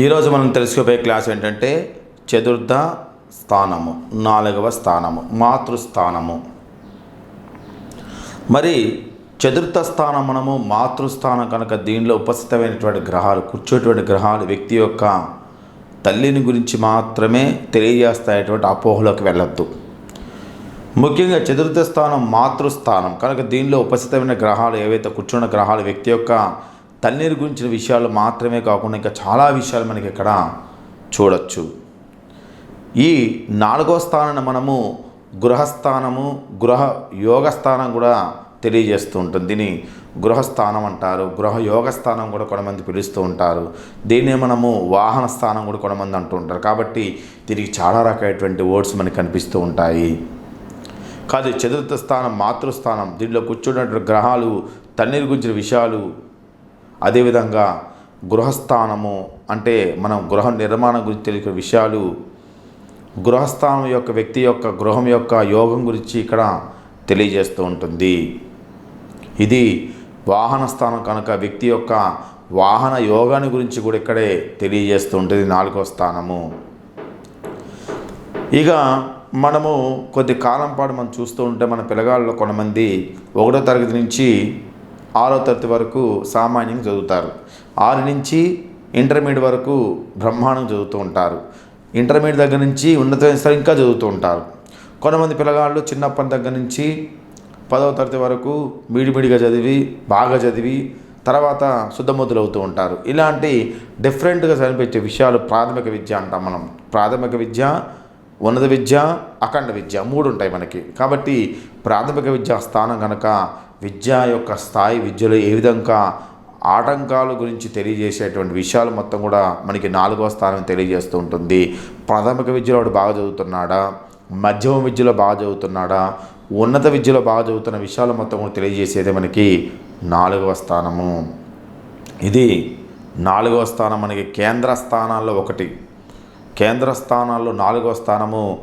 ఈరోజు మనం తెలుసుకోబోయే క్లాస్ ఏంటంటే చతుర్థ స్థానము నాలుగవ స్థానము మాతృస్థానము. మరి చతుర్థ స్థానం మనము మాతృస్థానం కనుక దీనిలో ఉపస్థితమైనటువంటి గ్రహాలు కూర్చోటువంటి గ్రహాలు వ్యక్తి యొక్క తల్లిని గురించి మాత్రమే తెలియజేస్తాయటువంటి అపోహలోకి వెళ్ళొద్దు. ముఖ్యంగా చతుర్థ స్థానం మాతృస్థానం కనుక దీనిలో ఉపస్థితమైన గ్రహాలు ఏవైతే కూర్చున్న గ్రహాలు వ్యక్తి యొక్క తన్నీరు గురించిన విషయాలు మాత్రమే కాకుండా ఇంకా చాలా విషయాలు మనకి ఇక్కడ చూడొచ్చు. ఈ నాలుగో స్థానాన్ని మనము గృహస్థానము గృహ యోగ స్థానం కూడా తెలియజేస్తూ ఉంటుంది. దీన్ని గృహస్థానం అంటారు. గృహ యోగ స్థానం కూడా కొంతమంది పిలుస్తూ ఉంటారు. దీన్నే మనము వాహన స్థానం కూడా కొంతమంది అంటూ ఉంటారు. కాబట్టి దీనికి చాలా రకమైనటువంటి వర్డ్స్ మనకి కనిపిస్తూ ఉంటాయి. కాదు చతుర్థ స్థానం మాతృస్థానం. దీనిలో కూర్చున్నటువంటి గ్రహాలు తన్నీరు గురించిన విషయాలు అదేవిధంగా గృహస్థానము అంటే మనం గృహ నిర్మాణం గురించి తెలిసిన విషయాలు గృహస్థానం యొక్క వ్యక్తి యొక్క గృహం యొక్క యోగం గురించి ఇక్కడ తెలియజేస్తూ ఉంటుంది. ఇది వాహన స్థానం కనుక వ్యక్తి యొక్క వాహన యోగాన్ని గురించి కూడా ఇక్కడే తెలియజేస్తూ ఉంటుంది నాలుగో స్థానము. ఇక మనము కొద్ది కాలం పాటు మనం చూస్తూ ఉంటే మన పిల్లగాళ్ళలో కొంతమంది ఒకటో తరగతి నుంచి ఆరో తరగతి వరకు సామాన్యంగా చదువుతారు. ఆరు నుంచి ఇంటర్మీడియట్ వరకు బ్రహ్మాండం చదువుతూ ఉంటారు. ఇంటర్మీడియట్ దగ్గర నుంచి ఉన్నతమైన స్థాయి ఇంకా చదువుతూ ఉంటారు. కొంతమంది పిల్లగాళ్ళు చిన్నప్పటి దగ్గర నుంచి పదవ తరగతి వరకు మీడిమిడిగా చదివి బాగా చదివి తర్వాత శుద్ధమొద్దులు అవుతూ ఉంటారు. ఇలాంటి డిఫరెంట్గా కనిపించే విషయాలు ప్రాథమిక విద్య అంటాం మనం. ప్రాథమిక విద్య ఉన్నత విద్య అఖండ విద్య మూడు ఉంటాయి మనకి. కాబట్టి ప్రాథమిక విద్యా స్థానం కనుక విద్య యొక్క స్థాయి విద్యలో ఏ విధంగా ఆటంకాల గురించి తెలియజేసేటువంటి విషయాలు మొత్తం కూడా మనకి నాలుగో స్థానం తెలియజేస్తూ ఉంటుంది. ప్రాథమిక విద్యలో వాడు బాగా చదువుతున్నాడా? మధ్యమ విద్యలో బాగా చదువుతున్నాడా? ఉన్నత విద్యలో బాగా చదువుతున్న విషయాలు మొత్తం కూడా తెలియజేసేది మనకి నాలుగవ స్థానము. ఇది నాలుగవ స్థానం మనకి కేంద్ర స్థానాల్లో ఒకటి. కేంద్ర స్థానాల్లో నాలుగవ స్థానము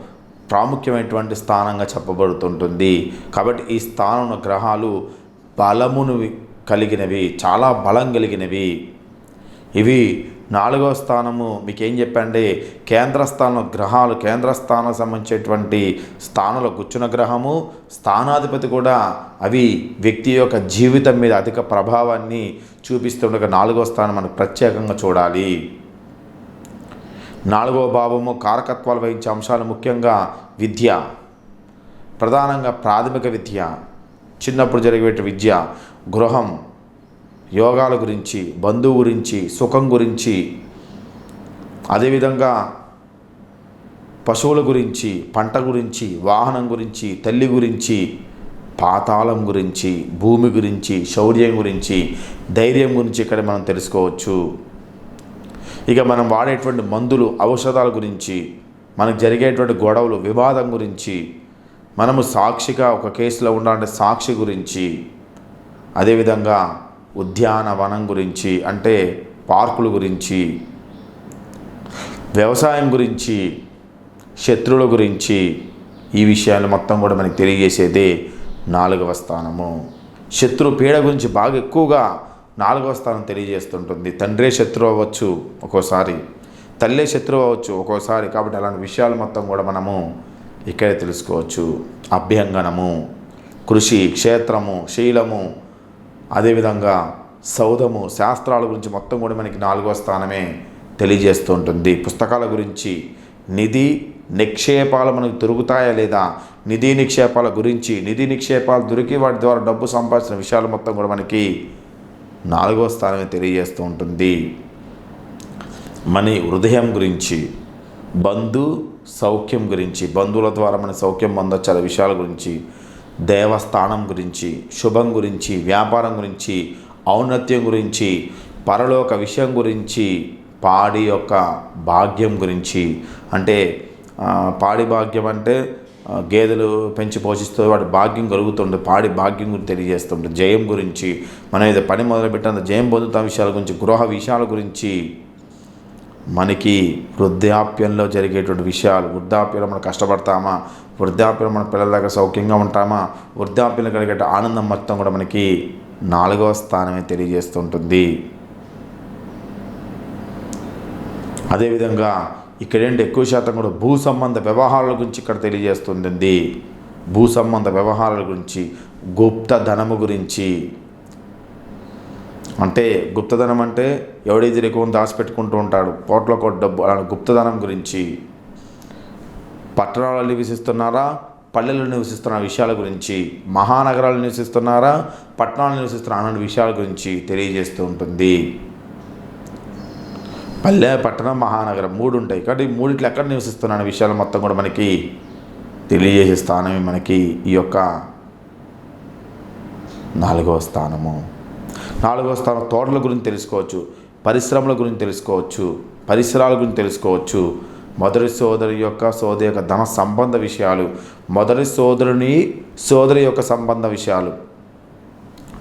ప్రాముఖ్యమైనటువంటి స్థానంగా చెప్పబడుతుంటుంది. కాబట్టి ఈ స్థానంలో గ్రహాలు బలమును కలిగినవి చాలా బలం కలిగినవి. ఇవి నాలుగవ స్థానము. మీకు ఏం చెప్పండి? కేంద్రస్థానం గ్రహాలు కేంద్ర స్థానం సంబంధించేటువంటి స్థానంలో కూర్చున్న గ్రహము స్థానాధిపతి కూడా అవి వ్యక్తి యొక్క జీవితం మీద అధిక ప్రభావాన్ని చూపిస్తుండగా నాలుగవ స్థానం మనకు ప్రత్యేకంగా చూడాలి. నాలుగవ భావము కారకత్వాలు వహించే అంశాలు ముఖ్యంగా విద్య ప్రధానంగా ప్రాథమిక విద్య చిన్నప్పుడు జరిగే విద్య గృహం యోగాల గురించి బంధువు గురించి సుఖం గురించి అదేవిధంగా పశువుల గురించి పంట గురించి వాహనం గురించి తల్లి గురించి పాతాళం గురించి భూమి గురించి శౌర్యం గురించి ధైర్యం గురించి ఇక్కడ మనం తెలుసుకోవచ్చు. ఇక మనం వాడేటువంటి మందులు ఔషధాల గురించి మనకు జరిగేటువంటి గొడవలు వివాదం గురించి మనము సాక్షిగా ఒక కేసులో ఉండాలంటే సాక్షి గురించి అదేవిధంగా ఉద్యానవనం గురించి అంటే పార్కుల గురించి వ్యవసాయం గురించి శత్రువుల గురించి ఈ విషయాలు మొత్తం కూడా మనకి తెలియజేసేదే నాలుగవ స్థానము. శత్రు పీడ గురించి బాగా ఎక్కువగా నాలుగో స్థానం తెలియజేస్తుంటుంది. తండ్రే శత్రువు అవ్వచ్చు ఒక్కోసారి. తల్లే శత్రువు అవ్వచ్చు ఒక్కోసారి. కాబట్టి అలాంటి విషయాలు మొత్తం కూడా మనము ఇక్కడే తెలుసుకోవచ్చు. అభ్యంగనము కృషి క్షేత్రము శీలము అదేవిధంగా సౌధము శాస్త్రాల గురించి మొత్తం కూడా మనకి నాలుగో స్థానమే తెలియజేస్తూ ఉంటుంది పుస్తకాల గురించి నిధి నిక్షేపాలు మనకు దొరుకుతాయా లేదా? నిధి నిక్షేపాల గురించి నిధి నిక్షేపాలు దొరికి వాటి ద్వారా డబ్బు సంపాదించిన విషయాలు మొత్తం కూడా మనకి నాలుగో స్థానమే తెలియజేస్తూ ఉంటుంది. మన హృదయం గురించి బంధు సౌఖ్యం గురించి బంధువుల ద్వారా మన సౌఖ్యం పొందొచ్చు చాలా విషయాల గురించి దేవస్థానం గురించి శుభం గురించి వ్యాపారం గురించి ఔన్నత్యం గురించి పరలోక విషయం గురించి పాడి యొక్క భాగ్యం గురించి. అంటే పాడి భాగ్యం అంటే గేదెలు పెంచి పోషిస్తూ వాటి భాగ్యం కలుగుతుంది పాడి భాగ్యం గురించి తెలియజేస్తుంటుంది. జయం గురించి మనం ఏదో పని మొదలుపెట్టిన జయం పొందుతాం విషయాల గురించి గృహ విషయాల గురించి మనకి వృద్ధాప్యంలో జరిగేటువంటి విషయాలు వృద్ధాప్యంలో మనం కష్టపడతామా వృద్ధాప్యంలో మన పిల్లల దగ్గర సౌఖ్యంగా ఉంటామా వృద్ధాప్యంలో కలిగే ఆనందం మొత్తం కూడా మనకి నాలుగవ స్థానమే తెలియజేస్తుంటుంది. అదేవిధంగా ఇక్కడేంటి? ఎక్కువ శాతం కూడా భూ సంబంధ వ్యవహారాల గురించి ఇక్కడ తెలియజేస్తుంది భూ సంబంధ వ్యవహారాల గురించి గుప్త ధనము గురించి. అంటే గుప్తధనం అంటే ఎవడైతే ఎక్కువ దాచిపెట్టుకుంటూ ఉంటాడు కోట్ల కోట్ల డబ్బు అలాంటి గుప్తధనం గురించి. పట్టణాలలో నివసిస్తున్నారా? పల్లెల్లో నివసిస్తున్న విషయాల గురించి. మహానగరాలు నివసిస్తున్నారా? పట్టణాలు నివసిస్తున్న అలాంటి విషయాల గురించి తెలియజేస్తూ ఉంటుంది. పల్లె పట్టణం మహానగరం మూడు ఉంటాయి కాబట్టి ఈ మూడిట్లో ఎక్కడ నివసిస్తున్న విషయాలు మొత్తం కూడా మనకి తెలియజేసే స్థానమే మనకి ఈ యొక్క నాలుగవ స్థానము. నాలుగవ స్థానం తోటల గురించి తెలుసుకోవచ్చు పరిశ్రమల గురించి తెలుసుకోవచ్చు పరిసరాల గురించి తెలుసుకోవచ్చు. మొదటి సోదరి యొక్క సోదరి యొక్క ధన సంబంధ విషయాలు మొదటి సోదరుని సోదరి యొక్క సంబంధ విషయాలు.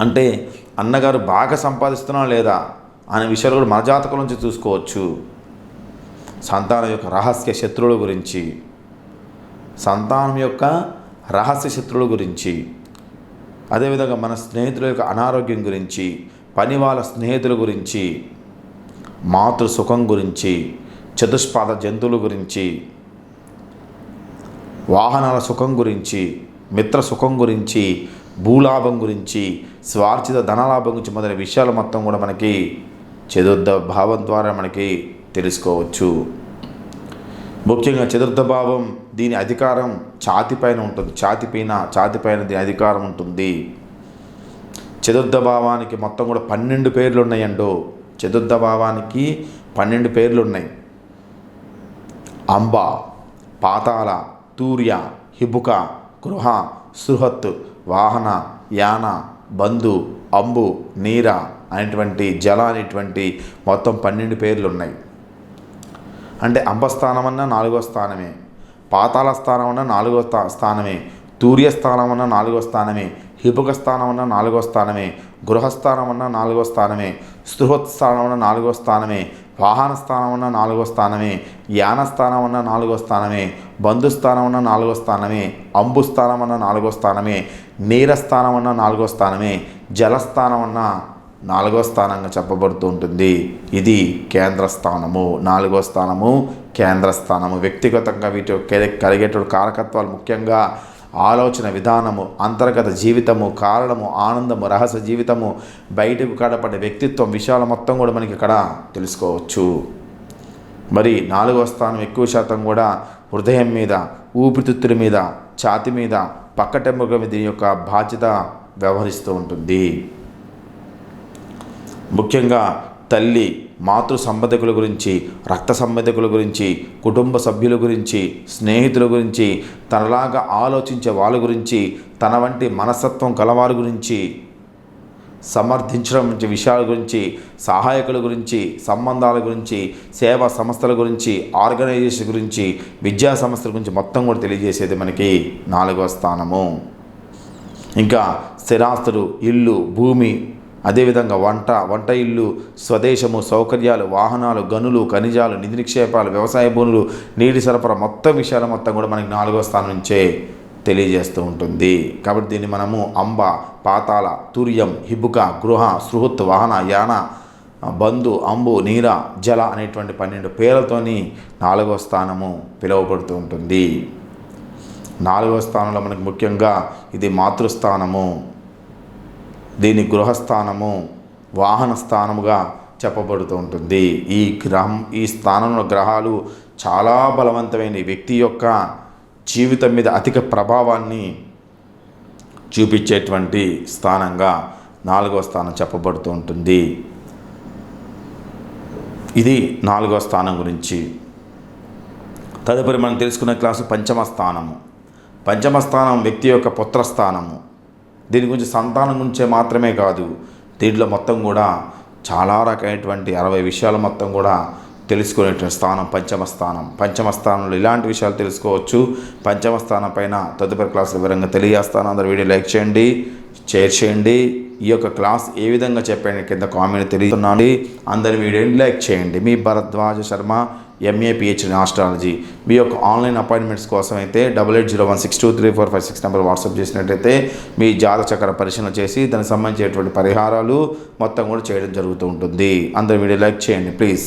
అంటే అన్నగారు బాగా సంపాదిస్తున్నా లేదా? అనే విషయాలు కూడా మన జాతకం నుంచి చూసుకోవచ్చు. సంతానం యొక్క రహస్య శత్రువుల గురించి సంతానం యొక్క రహస్య శత్రువుల గురించి అదేవిధంగా మన స్నేహితుల యొక్క అనారోగ్యం గురించి పని వాళ్ళ స్నేహితుల గురించి మాతృ సుఖం గురించి చతుష్పాద జంతువుల గురించి వాహనాల సుఖం గురించి మిత్ర సుఖం గురించి భూలాభం గురించి స్వార్థిత ధనలాభం గురించి మొదలైన విషయాలు మొత్తం కూడా మనకి చతుర్థ భావం ద్వారా మనకి తెలుసుకోవచ్చు. ముఖ్యంగా చతుర్థ భావం దీని అధికారం ఛాతిపైన ఉంటుంది. ఛాతిపైన ఛాతిపైన దీని అధికారం ఉంటుంది. చతుర్థ భావానికి మొత్తం కూడా పన్నెండు పేర్లు ఉన్నాయండో. చతుర్థ భావానికి పన్నెండు పేర్లు ఉన్నాయి. అంబ పాతాల తూర్య హిబుక గృహ సుహత్ వాహన యాన బంధు అంబు నీర అనేటువంటి జల అనేటువంటి మొత్తం పన్నెండు పేర్లు ఉన్నాయి అంటే అంబస్థానం అన్న నాలుగో స్థానమే పాతాళ స్థానం అన్న నాలుగో స్థా స్థానమే తూర్యస్థానం అన్న నాలుగో స్థానమే హిపుక స్థానం అన్న నాలుగో స్థానమే గృహస్థానం అన్న నాలుగో స్థానమే స్థానం అన్న నాలుగో స్థానమే వాహన స్థానం అన్న నాలుగో స్థానమే యానస్థానం అన్న నాలుగో స్థానమే బంధుస్థానం అన్న నాలుగో స్థానమే అంబుస్థానం అన్న నాలుగో స్థానమే నీరస్థానం అన్న నాలుగో స్థానమే జలస్థానం అన్న నాలుగో స్థానంగా చెప్పబడుతూ ఉంటుంది. ఇది కేంద్ర స్థానము. నాలుగో స్థానము కేంద్ర స్థానము. వ్యక్తిగతంగా వీటి కలిగేటువంటి కారకత్వాలు ముఖ్యంగా ఆలోచన విధానము అంతర్గత జీవితము కారణము ఆనందము రహస్య జీవితము బయటకు కడపడే వ్యక్తిత్వం విషయాలు మొత్తం కూడా మనకి ఇక్కడ తెలుసుకోవచ్చు. మరి నాలుగో స్థానం ఎక్కువ శాతం కూడా హృదయం మీద ఊపిరితిత్తుల మీద ఛాతి మీద పక్కటెంపుక మీద దీని యొక్క బాధ్యత వ్యవహరిస్తూ ఉంటుంది. ముఖ్యంగా తల్లి మాతృ సంబంధికుల గురించి రక్త సంబంధికుల గురించి కుటుంబ సభ్యుల గురించి స్నేహితుల గురించి తనలాగా ఆలోచించే వాళ్ళ గురించి తన వంటి మనస్తత్వం కలవారి గురించి సమర్థించడం వంటి విషయాల గురించి సహాయకుల గురించి సంబంధాల గురించి సేవా సంస్థల గురించి ఆర్గనైజేషన్ గురించి విద్యా సంస్థల గురించి మొత్తం కూడా తెలియజేసేది మనకి నాలుగవ స్థానము. ఇంకా స్థిరాస్తులు ఇల్లు భూమి అదేవిధంగా వంట వంట ఇల్లు స్వదేశము సౌకర్యాలు వాహనాలు గనులు ఖనిజాలు నిధి నిక్షేపాలు వ్యవసాయ భూములు నీటి సరఫరా మొత్తం విషయాలు మొత్తం కూడా మనకి నాలుగో స్థానం నుంచే తెలియజేస్తూ ఉంటుంది. కాబట్టి దీన్ని మనము అంబ పాతాళ తుర్యం హిబుక గృహ సృహత్ వాహన యాన బంధు అంబు నీర జల అనేటువంటి పన్నెండు పేర్లతోని నాలుగో స్థానము పిలువబడుతూ ఉంటుంది. నాలుగవ స్థానంలో మనకి ముఖ్యంగా ఇది మాతృస్థానము. దీని గృహస్థానము వాహన స్థానముగా చెప్పబడుతూ ఉంటుంది. ఈ గ్రహం ఈ స్థానంలో గ్రహాలు చాలా బలవంతమైన వ్యక్తి యొక్క జీవితం మీద అధిక ప్రభావాన్ని చూపించేటువంటి స్థానంగా నాలుగవ స్థానం చెప్పబడుతూ ఉంటుంది. ఇది నాలుగవ స్థానం గురించి. తదుపరి మనం తెలుసుకునే క్లాసు పంచమ స్థానము. పంచమ స్థానం వ్యక్తి యొక్క పుత్రస్థానము. దీని గురించి సంతానం గురించే మాత్రమే కాదు దీంట్లో మొత్తం కూడా చాలా రకమైనటువంటి అరవై విషయాలు మొత్తం కూడా తెలుసుకునేటువంటి స్థానం పంచమ స్థానం. పంచమ స్థానంలో ఇలాంటి విషయాలు తెలుసుకోవచ్చు. పంచమ స్థానం పైన తదుపరి క్లాస్ వివరంగా తెలియజేస్తాను. అందరు వీడియో లైక్ చేయండి షేర్ చేయండి. ఈ యొక్క క్లాస్ ఏ విధంగా చెప్పండి కింద కామెంట్ తెలియజేస్తున్నాను. అందరి వీడియోని లైక్ చేయండి. మీ Bharadwaj Sharma MA PhD astrology మీ యొక్క ఆన్లైన్ అపాయింట్మెంట్స్ కోసం అయితే double eight zero one six two three four five six number WhatsApp చేసినట్టయితే మీ జాతక చక్ర పరిశీలన చేసి దానికి సంబంధించినటువంటి పరిహారాలు మొత్తం కూడా చేయడం జరుగుతూ ఉంటుంది. అందరు వీడియో లైక్ చేయండి please